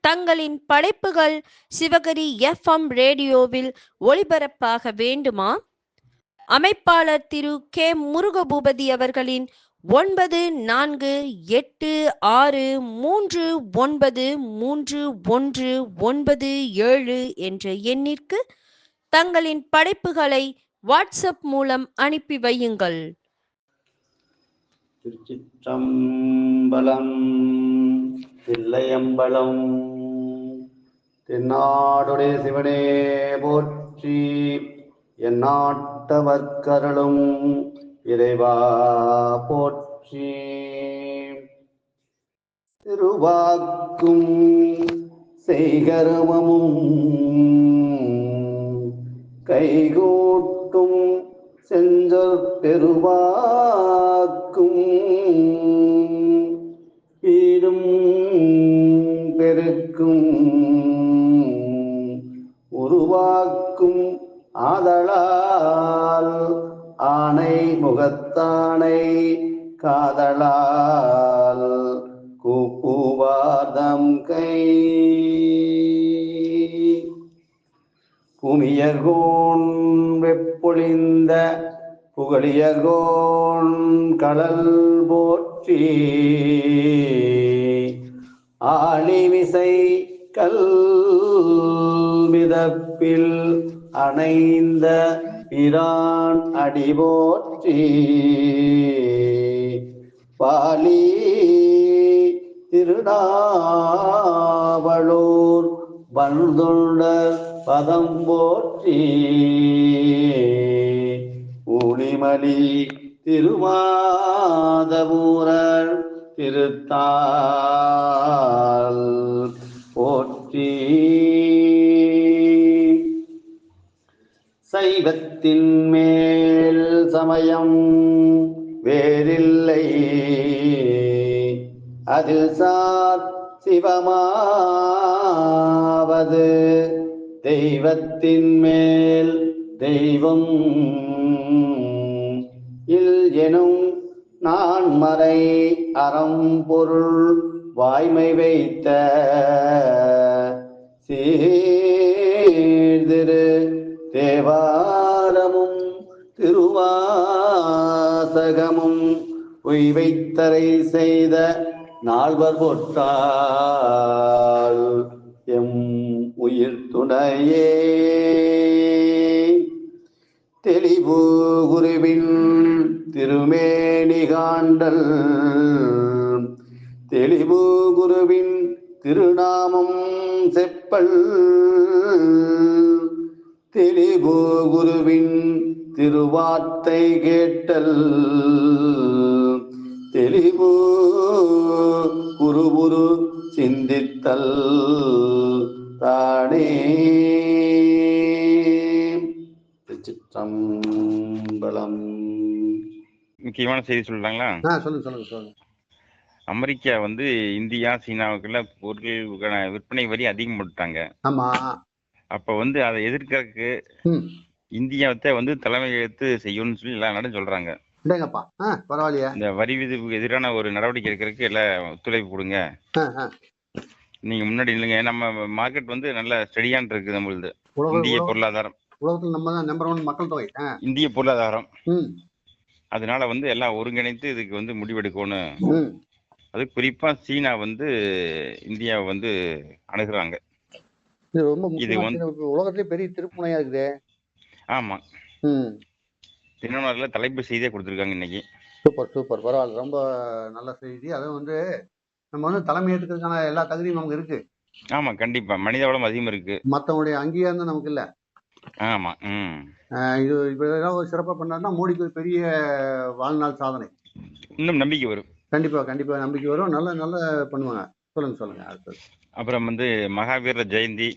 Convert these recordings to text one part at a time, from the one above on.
தங்களின் படைப்புகள் சிவகரி எஃப்எம் ரேடியோவில் ஒளிபரப்பாக வேண்டுமா? அமைப்பாளர் திரு கே முருகபூபதி அவர்களின் ஒன்பது நான்கு எட்டு ஆறு மூன்று ஒன்பது மூன்று ஒன்று ஒன்பது ஏழு என்ற எண்ணிற்கு தங்களின் படைப்புகளை வாட்ஸ்அப் மூலம் அனுப்பி வையுங்கள். திருச்சிற்றம்பலம் தில்லையம்பலம் தென்னாடுடைய சிவனே போற்றி. எந்நாட்டவர்க்கருளும் இறைவா போற்றி. திருவாக்கும் செய்கருமமும் கைகூட்டும் செஞ்சொற் பெருவாக்கும். ஆதலால் ஆனை முகத்தானை காதலால் கூப்புவாதம் கை. குமியர்கோன் வெப்பொழிந்த புகழியர்கோன் கடல் போற்றி. ஆழிமிசை கல் மிதப்பில் அணைந்த பிரான் அடிபோற்றி பாலி திருநாவலூர் வந்துள்ளர் பதம் போற்றி. ஊழிமலி திருமாதபூரர் திருத்தால். போற்றி சைவத்தின் மேல் சமயம் வேறில்லை. அதில் சார் சிவமாவது. தெய்வத்தின் மேல் தெய்வம் இல் எனும் நான் மறை அறம் பொருள் வாய்மை வைத்த சீர்திரு தேவாரமும் திருவாசகமும் உய்வைத்தரை செய்த நால்வர் பொற்றால் எம் உயிர் துணையே. தெளிவு குருவின் திருமேனி காண்டல். தெளிவு குருவின் திருநாமம் செப்பல். தெளிவு குருவின் திருவார்த்தை கேட்டல். தெளிவு குருபுரு சிந்தித்தல். தானே. திருச்சிற்றம்பலம். முக்கியமான செய்தி சொல்லலாங்களா ஆ சொல்லுங்க சொல்லுங்க சொல்லுங்க. அமெரிக்கா வந்து இந்தியா சீனாவுக்குள்ள பொருட்களுக்கான விற்பனை வரி அதிகம் போட்டாங்க ஆமா. அப்ப வந்து அதை எதிர்க்கறதுக்கு ம். இந்தியாவத்தை வந்து தலைமை எடுத்து செய்யணும்னு சொல்லி எல்லா நாடும் சொல்றாங்க. இந்த வரி விதிப்புக்கு எதிரான ஒரு நடவடிக்கை எடுக்கிறதுக்கு எல்லாம் ஒத்துழைப்பு கொடுங்க. நீங்க முன்னாடி இல்லைங்க. நம்ம மார்க்கெட் வந்து நல்ல ஸ்டெடியான் இருக்கு நம்மளுது. இந்திய பொருளாதாரம். உலகத்தில் நம்ம தான் நம்பர் ஒன் மக்கள் தொகை. இந்திய பொருளாதாரம். அதனால வந்து எல்லாம் ஒருங்கிணைத்து இதுக்கு வந்து முடிவெடுக்கணும் அது குறிப்பா சீனா வந்து இந்தியாவை வந்து அணுகுறாங்க. இது ரொம்ப உலகத்திலே பெரிய திருப்புனையா இருக்குதே. ஆமா. ம். தினமலர்ல தலைப்பு செய்தியா கொடுத்துருக்காங்க இன்னைக்கு. Super super. பரவாயில்ல. ரொம்ப நல்ல செய்தி. அதுவும் வந்து நம்ம வந்து தலைமை ஏற்றுக்கிறதுக்கான எல்லா தகுதியும் நமக்கு இருக்கு. ஆமா கண்டிப்பா. மனித வளம் அதிகம் இருக்கு. மற்றவங்களுடைய அங்கீகாரம் நமக்கு இல்ல. ஆமா ம். ஆஹ் இது இப்போ ஏதாவது ஒரு சிறப்பாக பண்ணாருன்னா மோடிக்கு ஒரு பெரிய வாழ்நாள் சாதனை. இன்னும் நம்பிக்கை வரும். கண்டிப்பா கண்டிப்பா நம்பிக்கை வரும். நல்ல நல்ல பண்ணுவாங்க. சொல்லுங்க சொல்லுங்க. அடுத்தது. அப்புறம் வந்து மகாவீர ஜெயந்தி.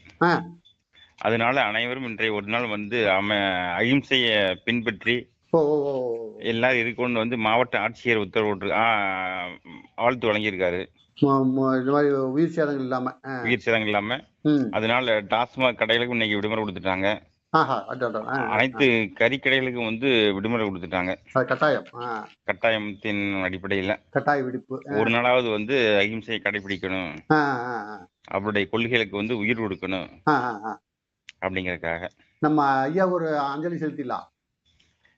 அதனால அனைவரும் இன்றைய ஒரு நாள் வந்து அம அகிம்சைய பின்பற்றி. எல்லாரும் இருக்கணும்னு வந்து மாவட்ட ஆட்சியர் உத்தரவு வாழ்த்து வழங்கியிருக்காரு இந்த மாதிரி உயிர் சேதங்கள் இல்லாம. உயிர் சேதங்கள் இல்லாம அதனால டாஸ்மாக் கடைகளுக்கும் இன்னைக்கு விடுமுறை கொடுத்துட்டாங்க அனைத்து கறிக்கடைகளுக்கும் வந்து விடுமுறை கொடுத்துட்டாங்க. கட்டாயம். கட்டாயத்தின் அடிப்படையில கட்டாய விடுப்பு. ஒரு நாளாவது வந்து அகிம்சையை கடைபிடிக்கணும். அவருடைய கொள்கைகளுக்கு வந்து உயிர் கொடுக்கணும். அப்படிங்கறதுக்காக. நம்ம ஐயா ஒரு அஞ்சலி செலுத்திடலாம்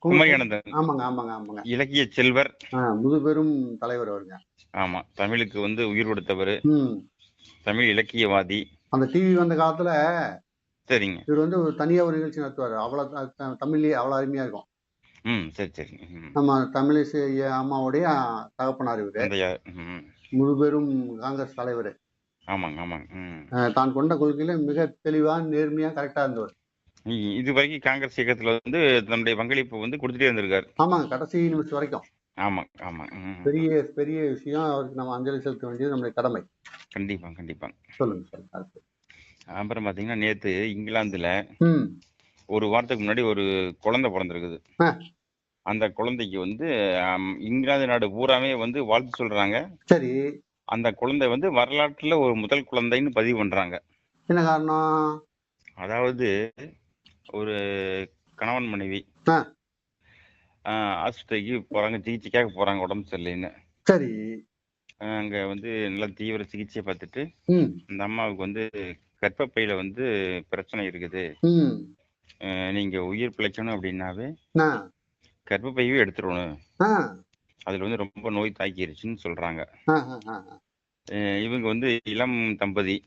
குமரியானந்தன். ஆமாங்க ஆமாங்க ஆமாங்க. இலக்கிய செல்வர். முதுபெரும் தலைவர் அவருங்க. ஆமா தமிழுக்கு வந்து உயிர் கொடுத்தவர். தமிழ் இலக்கியவாதி. அந்த டிவி வந்த காலத்துல சரிங்க. இவர் வந்து ஒரு தனியா ஒரு நிகழ்ச்சி நடத்துவார். அவ்வளவு தமிழ்லயே அவ்வளவு அருமையா இருக்கும். ம் சரி சரிங்க. நம்ம தமிழிசை அம்மாவுடைய தகப்பனார் இவரு. தந்தையார் ம். முதுபெரும் காங்கிரஸ் தலைவர். ஆமாங்க ஆமாங்க. தான் கொண்ட கொள்கையில மிக தெளிவா நேர்மையா கரெக்டா இருந்தவர். இது வரைக்கும் காங்கிரஸ் இயக்கத்துல வந்து தன்னுடைய பங்களிப்பு வந்து கொடுத்துட்டே இருந்திருக்காரு ஆமாங்க கடைசி நிமிஷம் வரைக்கும். ஆமாங்க ஆமாங்க. ம். பெரிய பெரிய விஷயம் அவருக்கு நம்ம அஞ்சலி செலுத்த வேண்டியது நம்முடைய கடமை. கண்டிப்பா கண்டிப்பா சொல்லுங்க அடுத்து. அப்புறம் பாத்தீங்கன்னா நேத்து இங்கிலாந்துல ஒரு வாரத்துக்கு முன்னாடி ஒரு குழந்தை பிறந்திருக்குது. அந்த குழந்தைக்கு வந்து இங்கிலாந்து நாடு பூராமே வந்து வாழ்த்து சொல்றாங்க. சரி. அந்த குழந்தை வந்து வரலாற்றுல ஒரு முதல் குழந்தைன்னு பதிவு பண்றாங்க. என்ன காரணம்? அதாவது ஒரு கணவன் மனைவி ஆஸ்பத்திரிக்கு போறாங்க சிகிச்சைக்காக போறாங்க உடம்பு சரியில்லைன்னு. சரி. அங்க வந்து நல்ல தீவிர சிகிச்சையை பார்த்துட்டு அந்த அம்மாவுக்கு வந்து கர்ப்பப்பையில வந்து பிரச்சனை இருக்குது. நீங்க உயிர் பிழைக்கணும் அப்படின்னாவே ஆ. கர்ப்பப்பையவே எடுத்துடணும். அதுல வந்து ரொம்ப நோய் தாக்கிருச்சுன்னு சொல்றாங்க. இவங்க வந்து இளம் தம்பதி.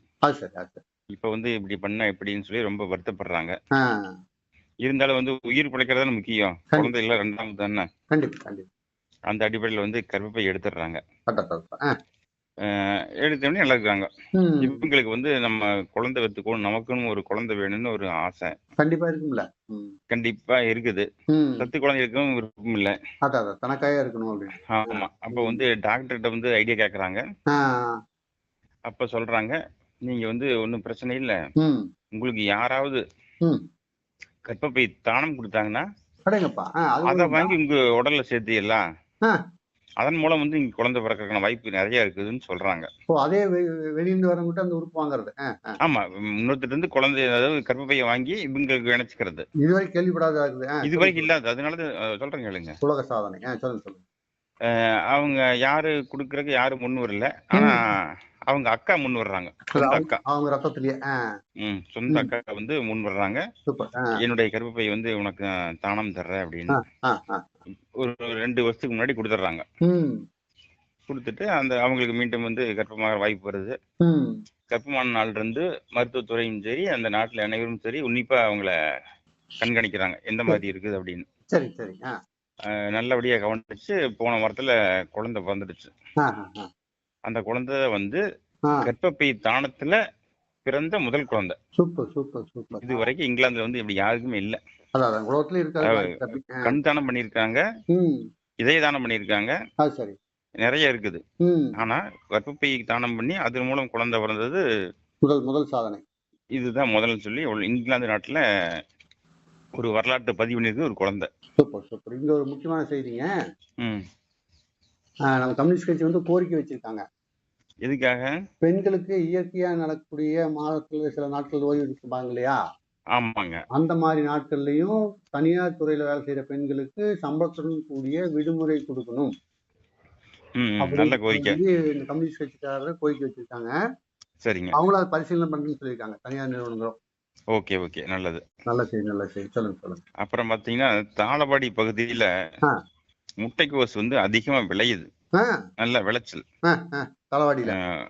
இப்ப வந்து இப்படி பண்ண எப்படின்னு சொல்லி ரொம்ப வருத்தப்படுறாங்க. இருந்தாலும் வந்து உயிர் பிழைக்கிறது முக்கியம். குழந்தை இல்ல ரெண்டாவது தானே? அந்த அடிப்படையில வந்து கர்ப்பப்பை எடுத்துடுறாங்க. எடுத்தோடனே நல்லா இருக்காங்க. இவங்களுக்கு வந்து நம்ம குழந்தை பெற்றுக்கணும் நமக்குன்னு ஒரு குழந்தை வேணும்னு ஒரு ஆசை. கண்டிப்பா இருக்கும்ல. கண்டிப்பா இருக்குது. சத்து குழந்தைகளுக்கும் விருப்பம் இல்ல. தனக்காயா இருக்கணும் ஆமா. அப்ப வந்து டாக்டர்கிட்ட வந்து ஐடியா கேக்குறாங்க. அப்ப சொல்றாங்க நீங்க வந்து ஒன்றும் பிரச்சனை இல்ல. உங்களுக்கு யாராவது ம். கர்ப்பப்பை தானம் கொடுத்தாங்கன்னா அது? வாங்கி உங்க உடல்ல சேர்த்திடலாம். அதன் மூலம் வந்து இங்க குழந்தை பிறக்கிறதுக்கான வாய்ப்பு நிறைய இருக்குதுன்னு சொல்றாங்க. ஓ அதே வெளியிருந்து வரவங்கிட்ட அந்த உறுப்பு வாங்குறது. ஆமா இன்னொருத்தர் இருந்து குழந்தை அதாவது கர்ப்பப்பையை வாங்கி இவங்களுக்கு இணைச்சிக்கிறது. இதுவரை கேள்விப்படாத இருக்குது? ஆ, இது வரைக்கும் இல்லாத. அதனால சொல்றேன் கேளுங்க. உலக சாதனை. சொல்லுங்க சொல்லுங்க. அவங்க யாரு குடுக்கறதுக்கு யாரும் முன் வரல. ஆனா அவங்க அக்கா முன் வர்றாங்க சொந்த அக்கா. அவங்க ரத்தத்திலேயே ம் சொந்த. அக்கா வந்து முன் வர்றாங்க என்னுடைய கர்ப்பப்பை வந்து உனக்கு தானம் தர்றேன் அப்படின்னு. ஒரு ரெண்டு வருஷத்துக்கு முன்னாடி கொடுத்துட்றாங்க கொடுத்துட்டு அந்த அவங்களுக்கு மீண்டும் வந்து கர்ப்பமாக வாய்ப்பு வருது. கர்ப்பமான நாள்ல இருந்து மருத்துவத்துறையும் சரி அந்த நாட்டுல அனைவரும் சரி உன்னிப்பா அவங்கள கண்காணிக்கிறாங்க. எந்த மாதிரி இருக்குது அப்படின்னு. சரி சரி நல்லபடியா கவனிச்சு போன வாரத்துல குழந்தை பிறந்துடுச்சு. அந்த குழந்தை வந்து கர்ப்பப்பை தானத்துல பிறந்த முதல் குழந்தை. Super super super. இது வரைக்கும் இங்கிலாந்துல வந்து இப்படி யாருக்குமே இல்ல. அதான் உலகத்துல இருக்காது. கண் தானம் பண்ணியிருக்காங்க. ம். இதய தானம் பண்ணியிருக்காங்க. அது சரி. நிறைய இருக்குது. ஆனா கர்ப்பப்பை தானம் பண்ணி அதன் மூலம் குழந்தை பிறந்தது முதல் முதல் சாதனை. இதுதான் முதல்ல சொல்லி இங்கிலாந்து நாட்டுல ஒரு வரலாற்று பதிவு பண்ணியிருக்கு ஒரு குழந்தை. Super super. இங்க ஒரு முக்கியமான செய்திங்க. நம்ம கம்யூனிஸ்ட் கட்சி வந்து கோரிக்கை வச்சிருக்காங்க. எதுக்காக? பெண்களுக்கு இயற்கையா நடக்கக்கூடிய மாதத்துல சில நாட்கள் ஓய்வு எடுப்பாங்க இல்லையா? ஆமாங்க. அந்த மாதிரி நாட்கள்லயும் தனியார் துறையில வேலை செய்யற பெண்களுக்கு சம்பளத்துடன் கூடிய விடுமுறை கொடுக்கணும். நல்ல கோரிக்கை. இந்த கம்யூனிஸ்ட் கட்சிக்காரர் கோரிக்கை வச்சிருக்காங்க. சரிங்க. அவங்களும் அதை பரிசீலனை பண்றேன்னு சொல்லியிருக்காங்க தனியார் நிறுவனங்களும். ஓகே ஓகே நல்லது. நல்ல செய்தி நல்ல செய்தி. சொல்லுங்க சொல்லுங்க. அப்புறம் பாத்தீங்கன்னா தாளவாடி பகுதியில. முட்டைக்கோஸ் வந்து அதிகமா விளையுது. நல்ல விளைச்சல். தலைவாடியில.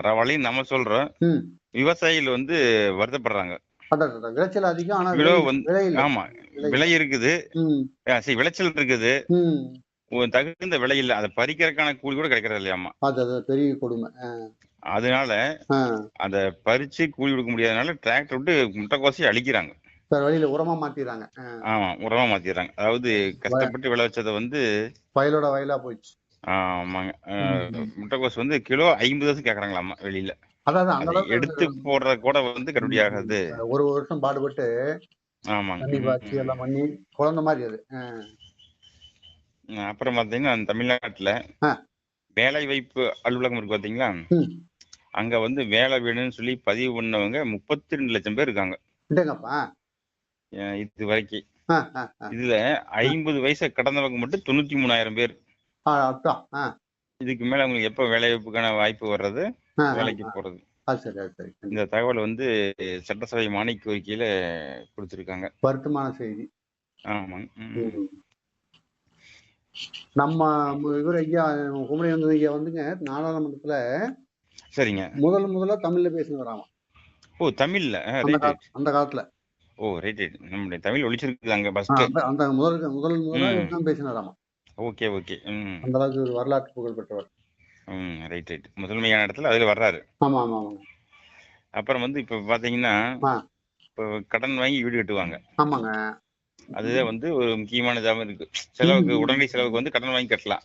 பரவாயில்லைன்னு நம்ம சொல்றோம். விவசாயிகள் வந்து வருத்தப்படுறாங்க. விளைச்சல் அதிகம் ஆனா கிலோ விலை- வந்து- ஆமா விலை. இருக்குது. சரி விளைச்சல் இருக்குது. தகுந்த விலை இல்ல. அதை பறிக்கிறதுக்கான கூலி கூட கிடைக்கிறது இல்லையாமா பெரிய கொடுமை. அதனால அதை பறிச்சு கூலி கொடுக்க முடியாதனால டிராக்டர் விட்டு முட்டைக்கோசை அழிக்கிறாங்க. வழியில உரமா மாத்திடுறாங்க. ஆமா உரமா மாத்திடுறாங்க. அதாவது கஷ்டப்பட்டு விளைவிச்சதை வந்து வயலோட வயலா போயிடுச்சு. ஆமாங்க. அஹ், முட்டைக்கோஸ் வந்து கிலோ ஐம்பது வருஷம் கேக்குறாங்களாமா வெளியில. அதான் அதான், அந்த அதை அளவுக்கு எடுத்து போடுற கூட வந்து கட்டுப்படி ஆகாது. ஒரு வருஷம் பாடுபட்டு ஆமாங்க. தண்ணி பாய்ச்சி எல்லாம் பண்ணி குழந்தை மாதிரி அது. அப்புறம் பாத்தீங்கன்னா தமிழ்நாட்டுல. வேலை வாய்ப்பு அலுவலகம் இருக்கு பாத்தீங்களா. அங்க வந்து வேலை வேணும்னு சொல்லி பதிவு பண்ணவங்க முப்பத்தி ரெண்டு லட்சம் பேர் இருக்காங்க. இது வரைக்கும். இதுல ஐம்பது வயசை கடந்தவங்க மட்டும் தொண்ணூத்தி மூணாயிரம் பேர். இதுக்கு மேல அவங்களுக்கு எப்ப வேலைவாய்ப்புக்கான வாய்ப்பு வர்றது? வேலைக்கு. போறது. இந்த தகவல் வந்து சட்டசபை மானிய கோரிக்கையில கொடுத்திருக்காங்க. வருத்தமான செய்தி. ஆமாங்க. நம்ம இவர் ஐயா குமரி வந்து ஐயா வந்துங்க நாடாளுமன்றத்துல சரிங்க. முதல் முதல்ல தமிழ்ல பேசினவராமா ஓ தமிழ்ல? அந்த காலத்துல. ஓ ரைட் ரைட் நம்முடைய தமிழ் ஆ, ஃபர்ஸ்ட் அந்த முதல் முதல் முதல்ல பேசினாராமா ஓகே ஓகே ம் அந்த அளவுக்கு ஒரு வரலாற்று புகழ் பெற்றவர். ம் ரைட் ரைட் முதன்மையான இடத்துல அதுல வர்றாரு. ஆமா ஆமா ஆமா. அப்புறம் வந்து இப்ப பாத்தீங்கன்னா. இப்போ கடன் வாங்கி வீடு கட்டுவாங்க. ஆமாங்க. அதுதான் வந்து ஒரு முக்கியமான இதாகவும் இருக்கு. செலவுக்கு. உடனடி செலவுக்கு வந்து கடன் வாங்கி கட்டலாம்.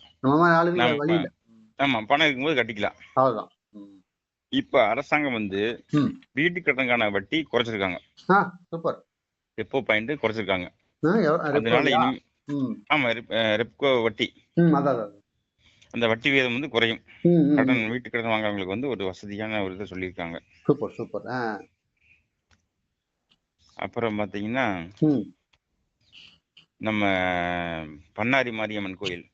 ஆமா பணம் இருக்கும்போது கட்டிக்கலாம். அவ்வளவுதான். இப்ப அரசாங்கம் வந்து. வீட்டு கடனுக்கான வட்டி குறைச்சிருக்காங்க. சூப்பர். ரெப்போ பாயிண்ட் குறைச்சிருக்காங்க. அதனால ஆமா ரெப்கோ வட்டி. அந்த வட்டி வீதம் வந்து குறையும். கடன். வீட்டு கடன் வாங்குறவங்களுக்கு வந்து ஒரு வசதியான ஒரு இதை சொல்லியிருக்காங்க. சூப்பர் சூப்பர் அப்புறம் பாத்தீங்கன்னா நம்ம பண்ணாரி மாரியம்மன் கோயில்.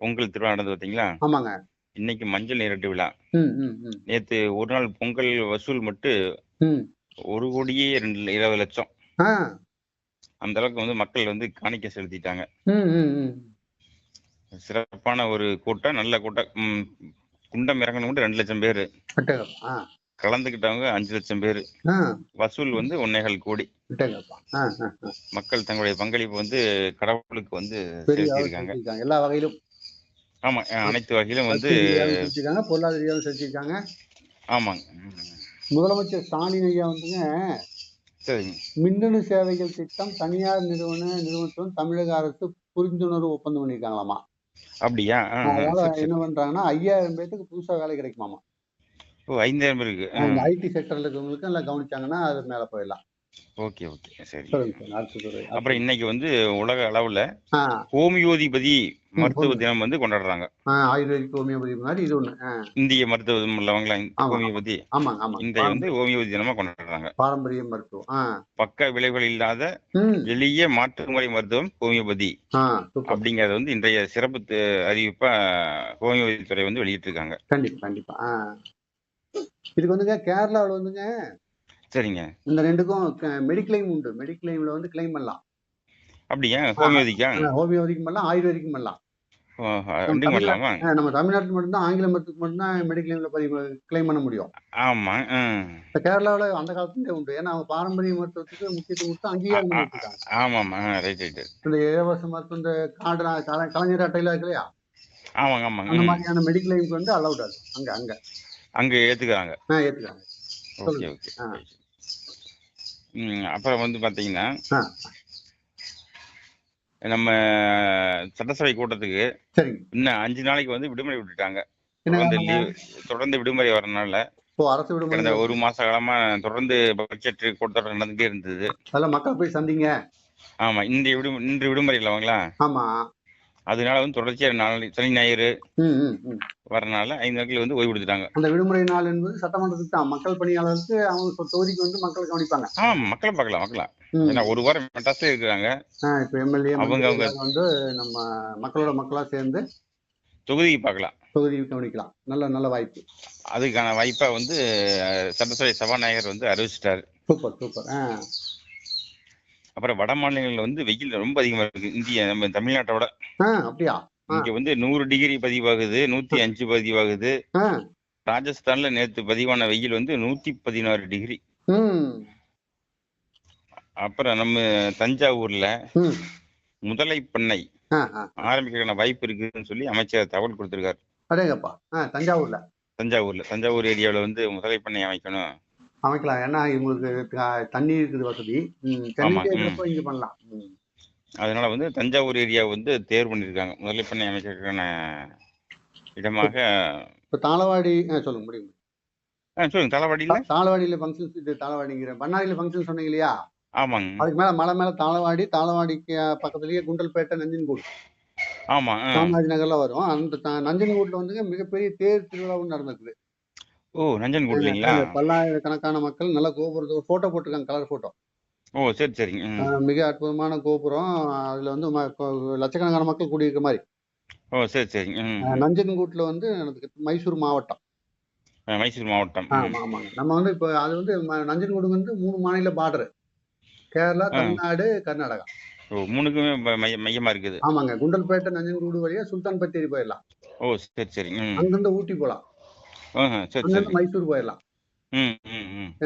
பொங்கல் திருவிழா நடந்தது பாத்தீங்களா? ஆமாங்க. இன்னைக்கு மஞ்சள் நீராட்டு விழா. நேத்து ஒரு நாள் பொங்கல் வசூல் மட்டும் ஒரு கோடியே ரெண்டு இருபது லட்சம். அந்த அளவுக்கு வந்து மக்கள் வந்து காணிக்கை செலுத்திட்டாங்க. சிறப்பான ஒரு கூட்டம் நல்ல கூட்டம். குண்டம் இறங்கணும் ரெண்டு லட்சம் பேர். கலந்துக்கிட்டவங்க அஞ்சு லட்சம் பேர். வசூல் வந்து ஒன்னேகால் கோடி. மக்கள் தங்களுடைய பங்களிப்பு வந்து கடவுளுக்கு வந்து செலுத்தியிருக்காங்க. எல்லா வகையிலும். ஆமா அனைத்து வகையிலும் வந்து அரசியல் ரீதியாகவும் செலுத்திருக்காங்க பொருளாதார ரீதியாகவும் செலுத்திருக்காங்க ஆமாங்க. முதலமைச்சர் ஸ்டாலின் ஐயா வந்துங்க மின்னணு சேவைகள் திட்டம் தனியார் நிறுவன நிறுவனத்துடன் தமிழக அரசு புரிந்துணர்வு ஒப்பந்தம் பண்ணியிருக்காங்களாமா? அப்படியா? அதனால. என்ன பண்றாங்கன்னா ஐயாயிரம் பேத்துக்கு புதுசா வேலை கிடைக்குமாமா? ஐந்தாயிரம் இந்த ஐடி செக்டர்ல இருக்கவங்களுக்கு எல்லாம் கவனிச்சாங்கன்னா அது மேல போயிடலாம். ஓகே ஓகே சரி. அப்புறம் இன்னைக்கு வந்து உலக அளவுல ஹோமியோதிபதி மருத்துவ. தினம் வந்து கொண்டாடுறாங்க. ஆயுர்வேதிக் ஹோமியோபதி மாதிரி இது ஒண்ணு இந்திய மருத்துவம் உள்ளவங்களா ஆமா. ஹோமியோபதி? ஆமாங்க ஆமாங்க. இன்றைய வந்து ஹோமியோபதி தினமா கொண்டாடுறாங்க. பாரம்பரிய மருத்துவம் பக்க விளைவுகள் இல்லாத எளிய மாற்று முறை மருத்துவம் ஹோமியோபதி அப்படிங்கறது வந்து இன்றைய சிறப்பு அறிவிப்பா ஹோமியோபதி துறை வந்து வெளியிட்டிருக்காங்க. கண்டிப்பா கண்டிப்பா இதுக்கு வந்துங்க கேரளாவில் வந்துங்க சரிங்க. இந்த ரெண்டுக்கும் மெடிக்ளைம் உண்டு. மெடிக்ளைம்ல வந்து கிளைம் பண்ணலாம். அப்படியா? ஹோமியோதிக்கா? ஹோமியோபதிக்கும் பண்ணலாம் ஆயுர்வேதிக்கும் பண்ணலாம். நம்ம தமிழ்நாட்டில் மட்டும்தான் ஆங்கில மருத்துவத்துக்கு மட்டும்தான் மெடிக்ளைம்ல பதிவு கிளைம் பண்ண முடியும். ஆமா. இந்த கேரளாவில் அந்த காலத்துலேயே உண்டு. ஏன்னா அவங்க பாரம்பரிய மருத்துவத்துக்கு முக்கியத்துவம் கொடுத்து அங்கீகாரம் பண்ணி வச்சிருக்காங்க ஆமாமா ரைட் ரைட் இந்த இலவச மருத்துவம் இந்த கல- கலைஞர் அட்டையில இருக்கு இல்லையா ஆமாங்க ஆமாங்க. அந்த. மாதிரியான மெடிக்ளைம்க்கு வந்து அலௌட் ஆகுது அங்க அங்க. அங்க ஏத்துக்கிறாங்க. ஆ ஏத்துக்காங்க ஓகே. ஓகே. அப்புறம் வந்து பாத்தீங்கன்னா நம்ம சட்டசபை கூட்டத்துக்கு இன்னும் அஞ்சு நாளைக்கு வந்து விடுமுறை விட்டுட்டாங்க. தொடர்ந்து விடுமுறை வரனால அரசு விடுமுறை. ஒரு மாச காலமா தொடர்ந்து பட்ஜெட் கூட்டத்தொடர் நடந்துட்டே இருந்தது. அதெல்லாம் மக்கள் போய் சந்திங்க. ஆமா இன்றைய விடு இன்று விடுமுறை இல்லவங்களா ஆமா. அதனால வந்து தொடர்ச்சியா நாளை சனி ஞாயிறு வரனால ஐந்து நாட்கள் வந்து ஓய்வு கொடுத்துட்டாங்க அந்த விடுமுறை நாள் என்பது சட்டமன்றத்துக்கு தான் மக்கள் பணியாளருக்கு அவங்க தொகுதிக்கு வந்து மக்கள் கவனிப்பாங்க. ஆ மக்களை பார்க்கலாம் பார்க்கலாம். ம். ஏன்னா ஒரு வாரம் மெட்ராஸ்ல இருக்கிறாங்க. இப்ப எம்எல்ஏ அவங்க- அவங்க- வந்து நம்ம மக்களோட மக்களா சேர்ந்து தொகுதிக்கு பார்க்கலாம். தொகுதியை கவனிக்கலாம். நல்ல நல்ல வாய்ப்பு. அதுக்கான வாய்ப்பா வந்து சட்டசபை சபாநாயகர் வந்து அறிவிச்சிட்டாரு. Super super. அப்புறம் வட மாநிலங்கள்ல வந்து வெயில் ரொம்ப அதிகமா இருக்கு. இந்திய நம்ம தமிழ்நாட்டோட அப்படியா. இங்க வந்து நூறு டிகிரி பதிவாகுது நூத்தி அஞ்சு பதிவாகுது. ராஜஸ்தான்ல நேத்து பதிவான வெயில் வந்து நூத்தி பதினாறு டிகிரி. அப்புறம் நம்ம தஞ்சாவூர்ல முதலை பண்ணை ஆ ஆ. ஆரம்பிக்கிற வாய்ப்பு இருக்குன்னு சொல்லி அமைச்சர் தகவல் கொடுத்திருக்காரு. தஞ்சாவூர்ல. தஞ்சாவூர்ல. தஞ்சாவூர் ஏரியாவுல வந்து முதலை பண்ணை அமைக்கணும். அமைக்கலாம் ஏன்னா இவங்களுக்கு தண்ணி இருக்குது வசதி. இங்க பண்ணலாம். அதனால வந்து தஞ்சாவூர் ஏரியா வந்து தேர்வு பண்ணிருக்காங்க முதலை பண்ணை அமைக்கிறதுக்கான இடமாக. இப்போ தாளவாடி சொல்லுங்க முடியும் சொல்லுங்க தலைவாடியில தாளவாடியில ஃபங்க்ஷன்ஸ் இது தாளவாடிங்கிற பண்ணாரியில ஃபங்க்ஷன் சொன்னீங்க இல்லையா? ஆமாங்க. அதுக்கு மேல மலை மேல தாளவாடி தாளவாடிக்கு பக்கத்துலயே குண்டல்பேட்டை நஞ்சன்கூடு. ஆமா. காமராஜ் நகர்ல வரும். அந்த நஞ்சன்கூட்ல வந்து மிகப்பெரிய தேர் திருவிழாவும் நடந்திருக்குது. ஓ நஞ்சன்கூட்லீங்களா அங்க பல்லாயிரக்கணக்கான மக்கள் நல்ல கோபுரத்துக்கு போட்டோ போட்டிருக்காங்க கலர் போட்டோ ஓ சரி சரிங்க மிக அற்புதமான கோபுரம். அதுல வந்து லட்சக்கணக்கான மக்கள் கூடியிருக்க மாதிரி. ஓ சரி சரிங்க நஞ்சன்கூட்ல வந்து மைசூர் மாவட்டம். மைசூர் மாவட்டம். ம். ஆமா ஆமாங்க. நம்ம வந்து இப்போ அது வந்து நஞ்சன்கூடு வந்து மூணு மாநில பார்டர் கேரளா. தமிழ்நாடு கர்நாடகா. ஓ மூணுக்குமே மையமா இருக்குது. ஆமாங்க. குண்டல்பேட்டை நஞ்சன்கூடு வழியா சுல்தான் பத்தேரி போயிடலாம். ஓ சரி ம். அங்கிருந்து ஊட்டி போகலாம் சரி அங்கிருந்து சரி. மைசூர் போயிடலாம்.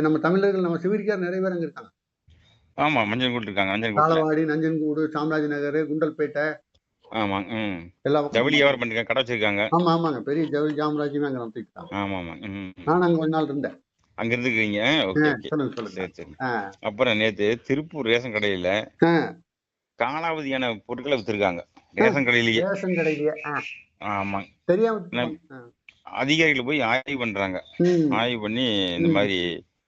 நம்ம தமிழர்கள் நம்ம சிவிரிக்கார் நிறைய பேர் அங்க இருக்காங்க. ஆமா மஞ்சள் கூட்டு இருக்காங்க காலவாடி நஞ்சன்கூடு சாம்ராஜ் நகர் குண்டல்பேட்டை. ஆமா ம். எல்லா ஜவுளி வியாபாரம் பண்ணிருக்காங்க கடை வச்சிருக்காங்க. ஆமா ஆமாங்க. பெரிய ஜவுளி சாம்ராஜ்யமே அங்க நடத்திட்டு ஆமா ஆமா நான் அங்க கொஞ்ச நாள் இருந்தேன். அங்க இருந்துக்கிறீங்க. அப்புறம் நேத்து திருப்பூர் ரேஷன் கடையில. காலாவதியான பொருட்களை வித்துருக்காங்க. ரேஷன் கடையிலேயே. ரேஷன் கடையிலேயே ஆமா. தெரியாம. அதிகாரிகள் போய் ஆய்வு பண்றாங்க. ஆய்வு பண்ணி இந்த. மாதிரி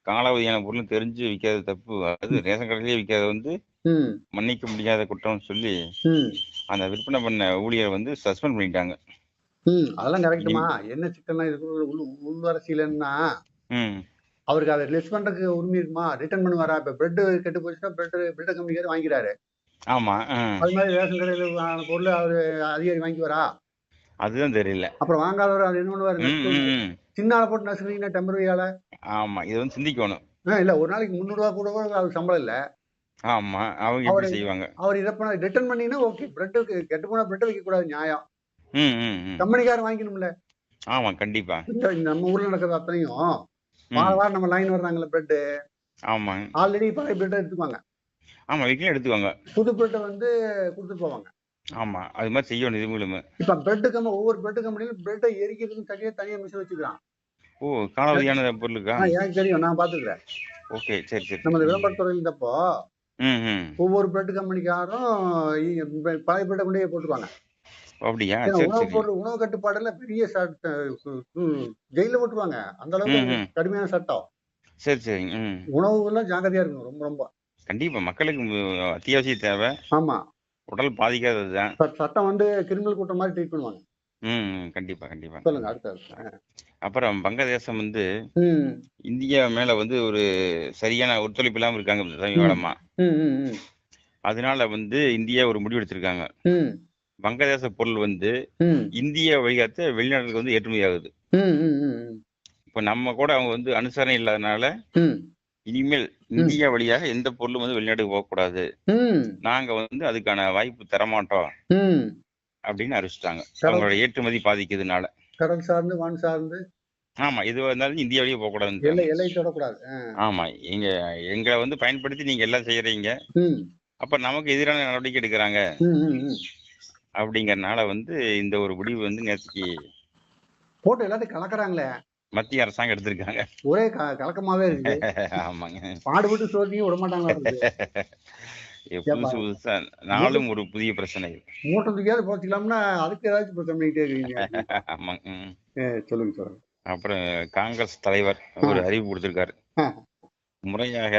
காலாவதியான பொருள் தெரிஞ்சு விற்காத தப்பு அது ரேஷன் கடையிலேயே விற்காத வந்து மன்னிக்க முடியாத குற்றம்னு சொல்லி அந்த விற்பனை பண்ண ஊழியரை வந்து சஸ்பெண்ட் பண்ணிட்டாங்க. ம். அதெல்லாம் கரெக்டுமா என்ன சிக்கல்லாம் இருக்கு உள் உள் அரசியல்னா ம். அவருக்கு அதை லெஸ் பண்றதுக்கு உரிமை இருக்குமா? ரிட்டர்ன் பண்ணுவாரா? இப்ப பிரெட் கெட்டு போச்சுன்னா பிரெட் பிரெட் கம்பெனிக்காரர் வாங்கிறாரு ஆமா. அது மாதிரி ரேஷன் கடையில் பொருள் அவரு அதிகாரி வாங்கிக்குவாரா? அதுதான் தெரியல. அப்புறம் வாங்காதவர் அவர் என்ன பண்ணுவாரு? ம், ம், ம். சின்ன ஆளை போட்டு நசுக்கிறீங்கன்னா டெம்பரரியால? ஆமா இது வந்து சிந்திக்கணும். இல்ல ஒரு நாளைக்கு முந்நூறு ரூபா கூட அவருக்கு சம்பளம் இல்ல. ஆமா அவங்க எப்படி செய்வாங்க? அவர் இதை பண்ண ரிட்டர்ன் பண்ணீங்கன்னா ஓகே பிரெட்டுக்கு கெட்டு போனா பிரெட் வைக்க கூடாது நியாயம். கம்பெனிக்காரன் வாங்கிக்கணும்ல. ஆமா கண்டிப்பா. நம்ம ஊர்ல நடக்கிறது அத்தனையும் வார வாரம் நம்ம லைன் வர்றாங்கல்ல பிரெட் ஆமா. ஆல்ரெடி பழைய பிரெட்டை எடுத்துக்குவாங்க. ஆமா வீட்லயும் எடுத்துவாங்க புது பிரெட்டை வந்து கொடுத்துட்டு போவாங்க. ஆமா அது மாதிரி செய்யணும் இதுங்களுமே இப்ப பிரெட் கம்பெனி ஒவ்வொரு பிரெட் கம்பெனிலும் பிரெட்டை எரிக்கிறதுக்கு தனியா தனியா மிஷின் வச்சுக்கிறான். ஓ காலாவதியான பொருளுக்கா? எனக்கு தெரியும் நான் பாத்துக்கிறேன் ஓகே சரி சரி. நம்ம இந்த விளம்பரத்துறையில் இருந்தப்போ ஒவ்வொரு பிரெட் கம்பெனிக்காரும் பழைய பிரெட்டை கொண்டே போட்டுருவாங்க. அப்படியா? உணவு பொருள் உணவு கட்டுப்பாடுல பெரிய ஜெயில போட்டுருவாங்க. அந்த அளவுக்கு. கடுமையான சட்டம். சரி சரி ம். உணவுகள்லாம் ஜாக்கிரதையா இருக்கணும் ரொம்ப ரொம்ப. கண்டிப்பா மக்களுக்கு அத்தியாவசிய தேவை. ஆமா. உடல் பாதிக்காதது தான். சட்டம் வந்து கிரிமினல் கூட்டம் மாதிரி ட்ரீட் பண்ணுவாங்க. ம் கண்டிப்பா கண்டிப்பா. சொல்லுங்க அடுத்த அப்புறம் வங்கதேசம் வந்து இந்தியா மேல வந்து ஒரு சரியான ஒத்துழைப்பு இல்லாம இருக்காங்க சமீபமா அதனால வந்து இந்தியா ஒரு முடிவு எடுத்திருக்காங்க. வங்கதேச பொருள் வந்து இந்திய வழிகாத்த வெளிநாட்டுக்கு வந்து ஏற்றுமதி ஆகுது. இப்போ நம்ம கூட அவங்க வந்து அனுசரணை இல்லாதனால இனிமேல் இந்தியா வழியாக எந்த பொருளும் வந்து வெளிநாட்டுக்கு போகக்கூடாது. நாங்க வந்து அதுக்கான வாய்ப்பு தரமாட்டோம். அப்படின்னு அறிவிச்சிட்டாங்க. அவங்களோட ஏற்றுமதி பாதிக்கிறதுனால கடல் சார்ந்து வான் சார்ந்து. ஆமா இது இருந்தாலும் இந்தியா வழியே போக எல்லை தொடக்கூடாது. ஆ. ஆமா எங்க எங்களை வந்து பயன்படுத்தி நீங்க எல்லாம் செய்யறீங்க. அப்ப நமக்கு எதிரான நடவடிக்கை எடுக்கிறாங்க. அப்படிங்கறதுனால வந்து இந்த ஒரு முடிவு வந்து நேற்றுக்கு போட்டு எல்லாத்தையும் கலக்குறாங்களே. மத்திய அரசாங்கம் எடுத்திருக்காங்க. ஒரே கலக்கமாவே இருக்கு. ஆமாங்க. பாடுபட்டு சோதியும் விட மாட்டாங்களா இருக்கு. புதுசு புதுசா நாளும் ஒரு புதிய பிரச்சனைகள் மூட்டை தூக்கியாவது போச்சுக்கலாம்னா அதுக்கு ஏதாச்சும் பிரச்சனை பண்ணிக்கிட்டே இருக்கீங்க. ஆமாங்க. சொல்லுங்க சொல்லுங்க. அப்புறம் காங்கிரஸ் தலைவர் ஒரு அறிவு கொடுத்திருக்காரு. முறையாக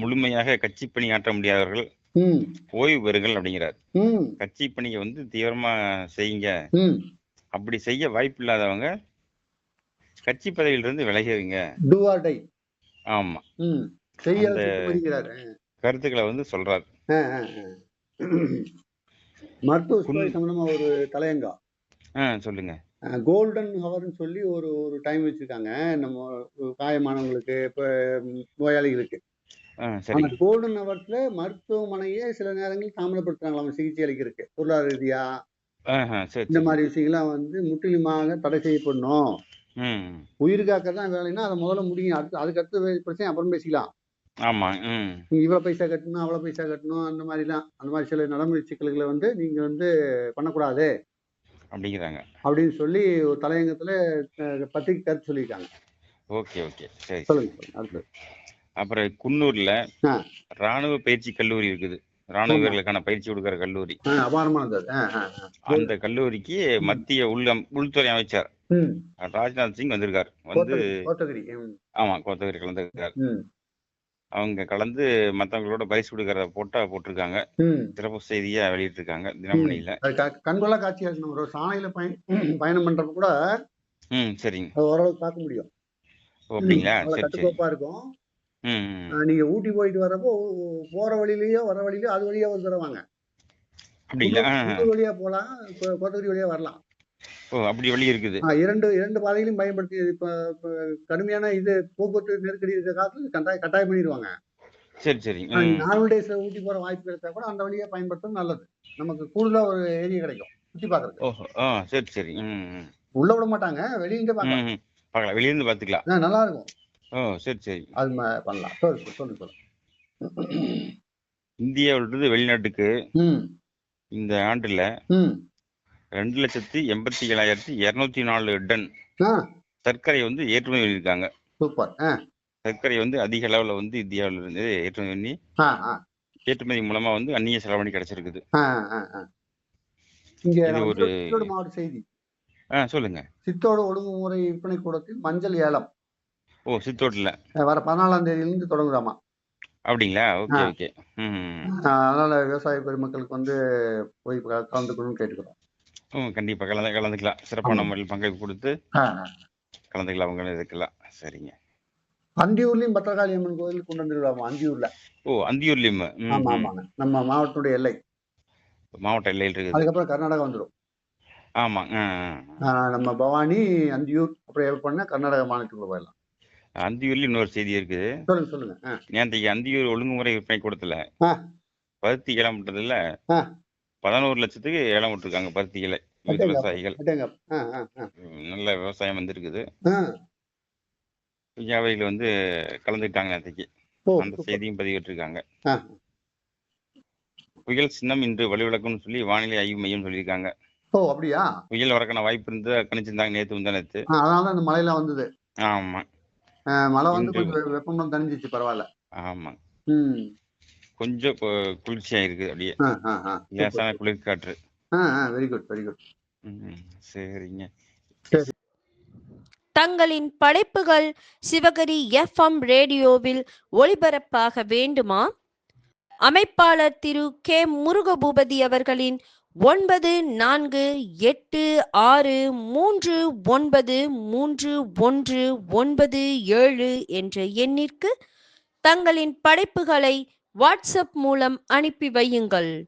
முழுமையாக கட்சி பணியாற்ற முடியாதவர்கள் ஓய்வு பெறுங்கள் அப்படிங்கிறார். கட்சி பணியை வந்து தீவிரமா செய்யுங்க. அப்படி செய்ய வாய்ப்பு இல்லாதவங்க கட்சி பதவியிலிருந்து விலகிடுங்க டூ ஆர் ஆமா. கருத்துக்களை வந்து சொல்றாரு. மருத்துவ சம்பந்தமா ஒரு தலையங்கம் ஆ சொல்லுங்க. கோல்டன் ஹவர்னு சொல்லி ஒரு ஒரு டைம் வச்சிருக்காங்க. நம்ம காயமானவங்களுக்கு இப்போ நோயாளிகளுக்கு. அந்த கோல்டன் ஹவர்ஸ்ல மருத்துவமனையே சில நேரங்களில் தாமதப்படுத்துறாங்களாம். சிகிச்சை அளிக்கிறதுக்கு. பொருளாதார ரீதியா. இந்த மாதிரி விஷயங்கள்லாம் வந்து முற்றிலுமாக தடை செய்யப்படணும். உயிர் காக்க தான் வேலைன்னா அதை முதல்ல முடியும். அடுத்து அதுக்கு அடுத்த பிரச்சனை அப்புறம் பேசிக்கலாம். ஆமா இவ்வளவு பைசா கட்டணும் அவ்வளவு பைசா கட்டணும் அந்த மாதிரிலாம் அந்த மாதிரி சில நடைமுறை சிக்கல்களை வந்து நீங்க வந்து பண்ணக்கூடாது. அப்படிங்கிறாங்க. அப்படின்னு சொல்லி ஒரு தலையங்கத்துல பத்திரிக்கை கருத்து சொல்லியிருக்காங்க. Okay okay. சரி சொல்லுங்க அடுத்து அப்புறம் குன்னூர்ல. ராணுவ பயிற்சி கல்லூரி இருக்குது. ராணுவ. வீரர்களுக்கான பயிற்சி கொடுக்கிற கல்லூரி. அந்த கல்லூரிக்கு மத்திய உள் உள்துறை அமைச்சர். ராஜ்நாத் சிங் வந்திருக்காரு. வந்து ஆமா கோத்தகிரி கலந்துருக்காரு அவங்க கலந்து மத்தவங்களோட பரிசு கொடுக்கறத போட்டா போட்டிருக்காங்க. சிறப்பு செய்தியா வெளியிட்டிருக்காங்க தினமணியில. கண்கொள்ளா காட்சியா ஒரு சாலையில பயணம் பண்றப்ப கூட ம் சரிங்க. அது ஓரளவுக்கு பார்க்க முடியும். அப்படிங்களா? சரி சரி. இருக்கும். நீங்க ஊட்டி போயிட்டு வரப்போ போற வழியிலயோ வர வழியிலயோ அது வழியா ஒரு தடவை வாங்க அப்படிங்களா? ஆ, ஆ. உள்ளூர் வழியா போலாம் கோத்தகிரி வழியா வரலாம். அப்படி வழி இருக்குது. இரண்டு இரண்டு பாதைகளையும் பயன்படுத்தி இப்ப கடுமையான இது போக்குவரத்து நெருக்கடி இருக்கிற காலத்துல கட்டாய கட்டாயம் பண்ணிடுவாங்க. சரி சரி. நார்மல் டேஸ்ல ஊட்டி போற வாய்ப்பு கிடைச்சா கூட அந்த வழியா பயன்படுத்துறது நல்லது. நமக்கு கூடுதலா ஒரு ஏரியா கிடைக்கும் சுத்தி பாக்குறதுக்கு சரி சரி. உள்ள விட மாட்டாங்க வெளியிட்டு பார்க்கலாம். ம் ம். பார்க்கலாம் வெளியிருந்து பார்த்துக்கலாம். ஆஹ் நல்லா இருக்கும். சரி சரி. அது பண்ணலாம். சொல்லு சொல்லு சொல்லு இந்தியாவிலிருந்து வெளிநாட்டுக்கு இந்த ஆண்டுல ரெண்டு லட்சத்தி எண்பத்தி ஏழாயிரத்தி இருநூத்தி நாலு டன் சர்க்கரை வந்து ஏற்றுமதி பண்ணியிருக்காங்க. சூப்பர். சர்க்கரை வந்து அதிக அளவுல வந்து இந்தியாவில இருந்து ஏற்றுமதி பண்ணி ஏற்றுமதி மூலமா வந்து அந்நிய செலவணி கிடைச்சிருக்குது. இது ஒரு- மாவட்ட செய்தி. ஆ சொல்லுங்க. சித்தோடு ஒழுங்குமுறை விற்பனை கூடத்தில் மஞ்சள் ஏலம். ஓ சித்தோட்டில் வர பதினாலாம் தேதியிலிருந்து தொடங்குதாமா? அப்படிங்களா? ஓகே. ஓகே. அதனால விவசாய பெருமக்களுக்கு வந்து போய் கலந்துக்கணும்னு கேட்டுக்கிறோம். ம் கண்டிப்பா. கலந்து கலந்துக்கலாம். சிறப்பான முறையில் பங்களிப்பு கொடுத்து. கலந்துக்கலாம் அவங்க இதுக்கெல்லாம் சரிங்க. அந்தியூர்லயும் பத்திரகாளி அம்மன் கோயில் கொண்டு வந்துருவாமா அந்தியூர்ல. ஓ அந்தியூர்லேயும்? ஆமா ஆமாங்க. நம்ம மாவட்டத்துடைய எல்லை. மாவட்ட எல்லையில் இருக்குது. அதுக்கப்புறம் கர்நாடகா வந்துடும் ஆமா. நம்ம பவானி அந்தியூர் அப்புறம் எப்படி பண்ணா கர்நாடகா மாநிலத்துக்குள்ள போயிடலாம். அந்தியூர்ல இன்னொரு செய்தி இருக்குது. சொல்லுங்க சொல்லுங்க. ஆ, நேற்றைக்கு அந்தியூர் ஒழுங்குமுறை விற்பனை கூடத்துல. ஆ. பருத்தி ஏலம் விட்டதுல. பதினோரு லட்சத்துக்கு ஏலம் விட்டுருக்காங்க பருத்திகளை. விவசாயிகள். நல்ல விவசாயம் வந்திருக்குது. வியாபாரிகள் வந்து கலந்துக்கிட்டாங்க நேற்றுக்கு. அந்த. செய்தியும் பதிவிட்டிருக்காங்க. புயல் சின்னம் இன்று வலுவிழக்கும்னு சொல்லி வானிலை ஆய்வு மையம் சொல்லியிருக்காங்க. ஓ அப்படியா? புயல் வரக்கான வாய்ப்பு இருந்து கணிச்சிருந்தாங்க நேற்று முந்தா ஆ, அதனால அந்த மழையெல்லாம் வந்தது. ஆமா. மழை வந்து கொஞ்சம் வெப்பம்லாம் தணிஞ்சிச்சு பரவாயில்ல. ஆமா. கொஞ்சம் குளிர்ச்சியா இருக்குது அப்படியே. ஆ ஆ ஆ. லேசான குளிர் காற்று வெரி குட் வெரி குட் சரிங்க. தங்களின் படைப்புகள் சிவகரி எஃப்எம் ரேடியோவில் ஒளிபரப்பாக வேண்டுமா? அமைப்பாளர் திரு கே முருகபூபதி அவர்களின் ஒன்பது நான்கு எட்டு ஆறு மூன்று ஒன்பது மூன்று ஒன்று ஒன்பது ஏழு என்ற எண்ணிற்கு தங்களின் படைப்புகளை வாட்ஸ்அப் மூலம் அனுப்பி வையுங்கள்.